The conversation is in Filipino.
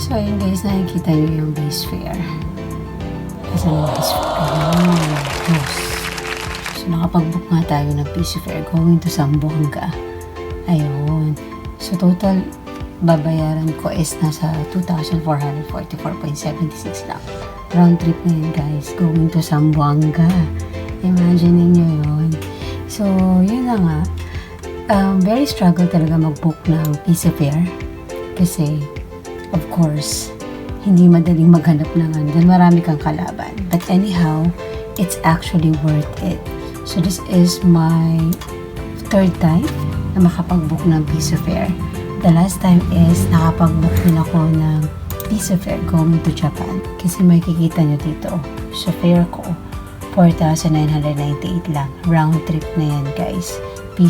So, ayun guys, nakikita niyo yung base fare. Kasi yung base fare. Ayun, dos. So, nakapag-book nga tayo ng PC fare going to Zamboanga. Ayun. So, total babayaran ko is nasa 2,444.76 lang. Round trip na yun guys, going to Zamboanga. Imagine niyo yun. So, yun na nga. Um, very struggle talaga mag-book ng PC fare. Kasi, of course, hindi madaling maghanap ng. Dahil marami kang kalaban. But anyhow, it's actually worth it. So, this is my third time na makapag-book ng piece of fare. The last time is nakapag-book din ako ng piece of fare going to Japan. Kasi may kikita nyo dito, sa fare ko, 4,998 lang. Round trip na yan, guys.